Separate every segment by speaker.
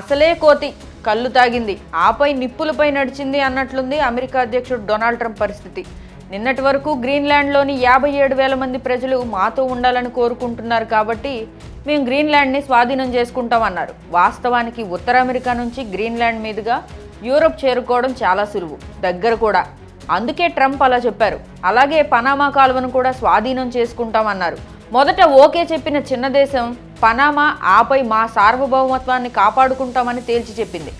Speaker 1: అసలే కోతి. కళ్ళు తాగింది. ఆపై నిప్పులపై నడిచింది అన్నట్లుంది అమెరికా అధ్యక్షుడు డొనాల్డ్ ట్రంప్ పరిస్థితి. నిన్నటి వరకు గ్రీన్లాండ్లోని యాభై ఏడు వేల మంది ప్రజలు మాతో ఉండాలని కోరుకుంటున్నారు కాబట్టి మేము గ్రీన్లాండ్ని స్వాధీనం చేసుకుంటామన్నారు వాస్తవానికి ఉత్తర అమెరికా నుంచి గ్రీన్లాండ్ మీదుగా యూరప్ చేరుకోవడం చాలా సులువు. దగ్గర కూడా. అందుకే ట్రంప్ అలా చెప్పారు. అలాగే పనామా కాలువను కూడా స్వాధీనం చేసుకుంటామన్నారు మొదట ఓకే చెప్పిన చిన్న దేశం పనామా ఆపై మా సార్వభౌమత్వాన్ని కాపాడుకుంటామని తేల్చి చెప్పింది.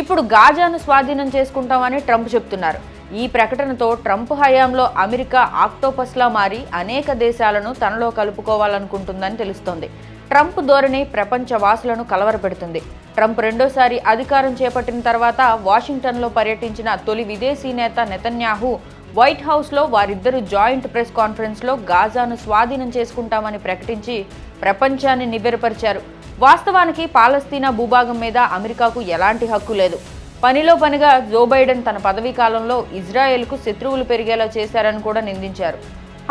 Speaker 1: ఇప్పుడు గాజాను స్వాధీనం చేసుకుంటామని ట్రంప్ చెప్తున్నారు. ఈ ప్రకటనతో ట్రంప్ హయాంలో అమెరికా ఆక్టోపస్లా మారి అనేక దేశాలను తనలో కలుపుకోవాలనుకుంటుందని తెలుస్తోంది. ట్రంప్ ధోరణి ప్రపంచ వాసులను కలవరపెడుతుంది. ట్రంప్ రెండోసారి అధికారం చేపట్టిన తర్వాత వాషింగ్టన్లో పర్యటించిన తొలి విదేశీ నేత నెతన్యాహు వైట్ హౌస్లో వారిద్దరూ జాయింట్ ప్రెస్ కాన్ఫరెన్స్లో గాజాను స్వాధీనం చేసుకుంటామని ప్రకటించి ప్రపంచాన్ని నివ్వెరపరిచారు. వాస్తవానికి పాలస్తీనా భూభాగం మీద అమెరికాకు ఎలాంటి హక్కు లేదు. పనిలో పనిగా జో బైడెన్ తన పదవీ కాలంలో ఇజ్రాయెల్కు శత్రువులు పెరిగేలా చేశారని కూడా నిందించారు.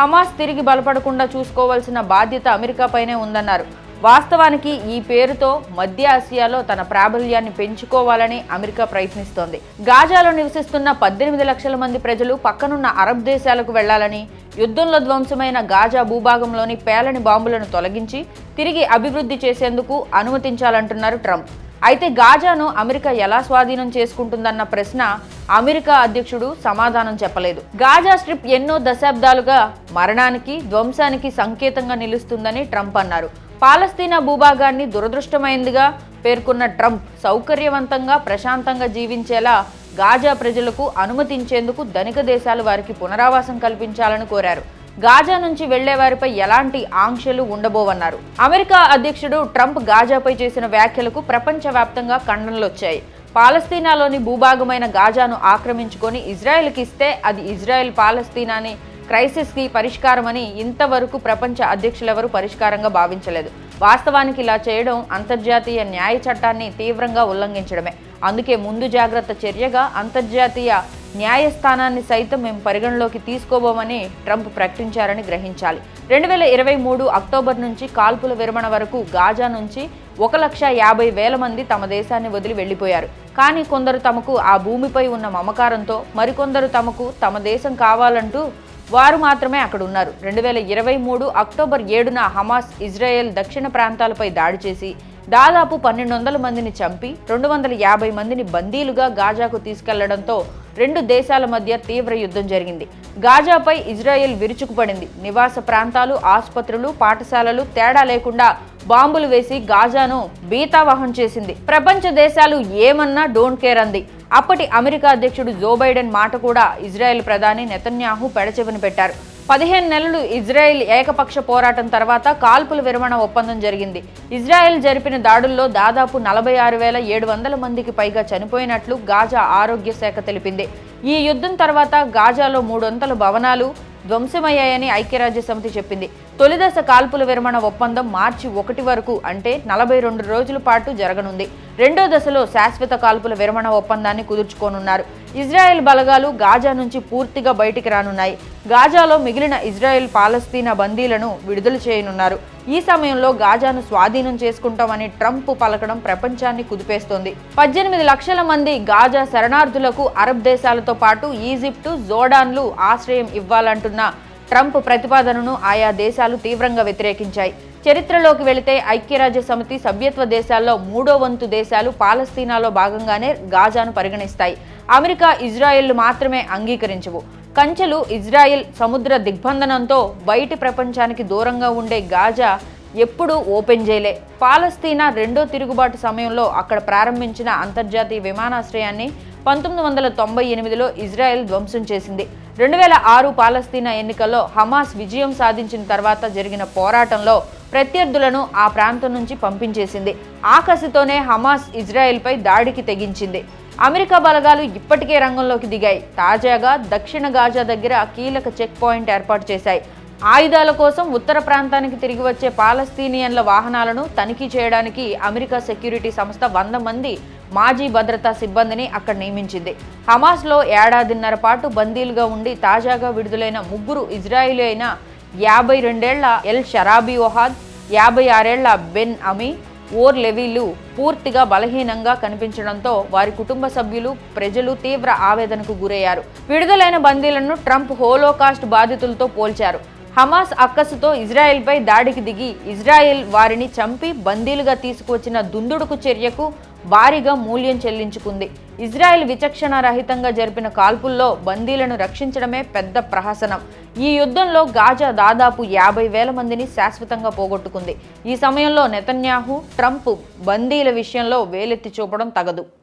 Speaker 1: హమాస్ తిరిగి బలపడకుండా చూసుకోవాల్సిన బాధ్యత అమెరికాపైనే ఉందన్నారు. వాస్తవానికి ఈ పేరుతో మధ్య ఆసియాలో తన ప్రాబల్యాన్ని పెంచుకోవాలని అమెరికా ప్రయత్నిస్తోంది. గాజాలో నివసిస్తున్న పద్దెనిమిది లక్షల మంది ప్రజలు పక్కనున్న అరబ్ దేశాలకు వెళ్ళాలని యుద్ధంలో ధ్వంసమైన గాజా భూభాగంలోని పేలని బాంబులను తొలగించి తిరిగి అభివృద్ధి చేసేందుకు అనుమతించాలంటున్నారు ట్రంప్. అయితే గాజాను అమెరికా ఎలా స్వాధీనం చేసుకుంటుందన్న ప్రశ్న అమెరికా అధ్యక్షుడు సమాధానం చెప్పలేదు. గాజా స్ట్రిప్ ఎన్నో దశాబ్దాలుగా మరణానికి ధ్వంసానికి సంకేతంగా నిలుస్తుందని ట్రంప్ అన్నారు. పాలస్తీనా భూభాగాన్ని దురదృష్టమైందిగా పేర్కొన్న ట్రంప్ సౌకర్యవంతంగా ప్రశాంతంగా జీవించేలా గాజా ప్రజలకు అనుమతించేందుకు ధనిక దేశాలు వారికి పునరావాసం కల్పించాలని కోరారు. గాజా నుంచి వెళ్ళే వారిపై ఎలాంటి ఆంక్షలు ఉండబోవన్నారు. అమెరికా అధ్యక్షుడు ట్రంప్ గాజాపై చేసిన వ్యాఖ్యలకు ప్రపంచవ్యాప్తంగా ఖండనలొచ్చాయి పాలస్తీనాలోని భూభాగమైన గాజాను ఆక్రమించుకొని ఇజ్రాయెల్కి ఇస్తే అది ఇజ్రాయెల్ పాలస్తీనాని క్రైసిస్కి పరిష్కారమని ఇంతవరకు ప్రపంచ అధ్యక్షులెవరూ పరిష్కారంగా భావించలేదు. వాస్తవానికి ఇలా చేయడం అంతర్జాతీయ న్యాయ చట్టాన్ని తీవ్రంగా ఉల్లంఘించడమే. అందుకే ముందు జాగ్రత్త చర్యగా అంతర్జాతీయ న్యాయస్థానాన్ని సైతం మేము పరిగణలోకి తీసుకోబోమని ట్రంప్ ప్రకటించారని గ్రహించాలి. రెండు వేల ఇరవై మూడు అక్టోబర్ నుంచి కాల్పుల విరమణ వరకు గాజా నుంచి ఒక లక్ష యాభై వేల మంది తమ దేశాన్ని వదిలి వెళ్ళిపోయారు. కానీ కొందరు తమకు ఆ భూమిపై ఉన్న మమకారంతో మరికొందరు తమకు తమ దేశం కావాలంటూ వారు మాత్రమే అక్కడ ఉన్నారు. రెండు వేల ఇరవై మూడు అక్టోబర్ ఏడున హమాస్ ఇజ్రాయెల్ దక్షిణ ప్రాంతాలపై దాడి చేసి దాదాపు పన్నెండు వందల మందిని చంపి రెండు వందల యాభై మందిని బందీలుగా గాజాకు తీసుకెళ్ళడంతో రెండు దేశాల మధ్య తీవ్ర యుద్ధం జరిగింది. గాజాపై ఇజ్రాయెల్ విరుచుకుపడింది. నివాస ప్రాంతాలు ఆసుపత్రులు పాఠశాలలు తేడా లేకుండా బాంబులు వేసి గాజాను బీతావహం చేసింది. ప్రపంచ దేశాలు ఏమన్నా డోంట్ కేర్ అంది. అప్పటి అమెరికా అధ్యక్షుడు జో బైడెన్ మాట కూడా ఇజ్రాయెల్ ప్రధాని నెతన్యాహు పెడచెవిన పెట్టారు. పదిహేను నెలలు ఇజ్రాయెల్ ఏకపక్ష పోరాటం తర్వాత కాల్పుల విరమణ ఒప్పందం జరిగింది. ఇజ్రాయెల్ జరిపిన దాడుల్లో దాదాపు నలభై ఆరు వేల ఏడు వందల మందికి పైగా చనిపోయినట్లు గాజా ఆరోగ్య శాఖ తెలిపింది. ఈ యుద్ధం తర్వాత గాజాలో మూడు వందల భవనాలు ధ్వంసమయ్యాయని ఐక్యరాజ్య సమితి చెప్పింది. తొలిదశ కాల్పుల విరమణ ఒప్పందం మార్చి ఒకటి వరకు అంటే నలభై రెండు రోజుల పాటు జరగనుంది. రెండో దశలో శాశ్వత కాల్పుల విరమణ ఒప్పందాన్ని కుదుర్చుకోనున్నారు. ఇజ్రాయెల్ బలగాలు గాజా నుంచి పూర్తిగా బయటికి రానున్నాయి. గాజాలో మిగిలిన ఇజ్రాయెల్ పాలస్తీనా బందీలను విడుదల చేయనున్నారు. ఈ సమయంలో గాజాను స్వాధీనం చేసుకుంటామని ట్రంప్ పలకడం ప్రపంచాన్ని కుదిపేస్తోంది. పద్దెనిమిది లక్షల మంది గాజా శరణార్థులకు అరబ్ దేశాలతో పాటు ఈజిప్టు జోర్డాన్లు ఆశ్రయం ఇవ్వాలంటున్న ట్రంప్ ప్రతిపాదనను ఆయా దేశాలు తీవ్రంగా వ్యతిరేకించాయి. చరిత్రలోకి వెళితే ఐక్యరాజ్య సమితి సభ్యత్వ దేశాల్లో మూడో వంతు దేశాలు పాలస్తీనాలో భాగంగానే గాజాను పరిగణిస్తాయి. అమెరికా ఇజ్రాయెల్ మాత్రమే అంగీకరించవు. కంచెలు ఇజ్రాయెల్ సముద్ర దిగ్బంధనంతో బయటి ప్రపంచానికి దూరంగా ఉండే గాజా ఎప్పుడూ ఓపెన్ చేయలే పాలస్తీనా రెండో తిరుగుబాటు సమయంలో అక్కడ ప్రారంభించిన అంతర్జాతీయ విమానాశ్రయాన్ని పంతొమ్మిది వందల తొంభై ఎనిమిదిలో ఇజ్రాయెల్ ధ్వంసం చేసింది. రెండు వేల ఆరు పాలస్తీనా ఎన్నికల్లో హమాస్ విజయం సాధించిన తర్వాత జరిగిన పోరాటంలో ప్రత్యర్థులను ఆ ప్రాంతం నుంచి పంపించేసింది. ఆ కసితోనే హమాస్ ఇజ్రాయెల్పై దాడికి తెగించింది. అమెరికా బలగాలు ఇప్పటికే రంగంలోకి దిగాయి. తాజాగా దక్షిణ గాజా దగ్గర కీలక చెక్ పాయింట్ ఏర్పాటు చేశాయి. ఆయుధాల కోసం ఉత్తర ప్రాంతానికి తిరిగి వచ్చే పాలస్తీనియన్ల వాహనాలను తనిఖీ చేయడానికి అమెరికా సెక్యూరిటీ సంస్థ వంద మంది మాజీ భద్రతా సిబ్బందిని అక్కడ నియమించింది. హమాస్లో ఏడాదిన్నర పాటు బందీలుగా ఉండి తాజాగా విడుదలైన ముగ్గురు ఇజ్రాయిలీ అయిన యాభై రెండేళ్ళ ఎల్ షరాబీ ఒహాద్ యాభై ఆరేళ్ళ బెన్ అమీ ఓర్ లెవీలు పూర్తిగా బలహీనంగా కనిపించడంతో వారి కుటుంబ సభ్యులు ప్రజలు తీవ్ర ఆవేదనకు గురయ్యారు. విడుదలైన బందీలను ట్రంప్ హోలోకాస్ట్ బాధితులతో పోల్చారు. హమాస్ అక్కసుతో ఇజ్రాయెల్పై దాడికి దిగి ఇజ్రాయెల్ వారిని చంపి బందీలుగా తీసుకువచ్చిన దుందుడుకు చర్యకు భారీగా మూల్యం చెల్లించుకుంది. ఇజ్రాయెల్ విచక్షణ రహితంగా జరిపిన కాల్పుల్లో బందీలను రక్షించడమే పెద్ద ప్రహసనం. ఈ యుద్ధంలో గాజా దాదాపు యాభై వేల మందిని శాశ్వతంగా పోగొట్టుకుంది. ఈ సమయంలో నెతన్యాహు ట్రంప్ బందీల విషయంలో వేలెత్తి చూపడం తగదు.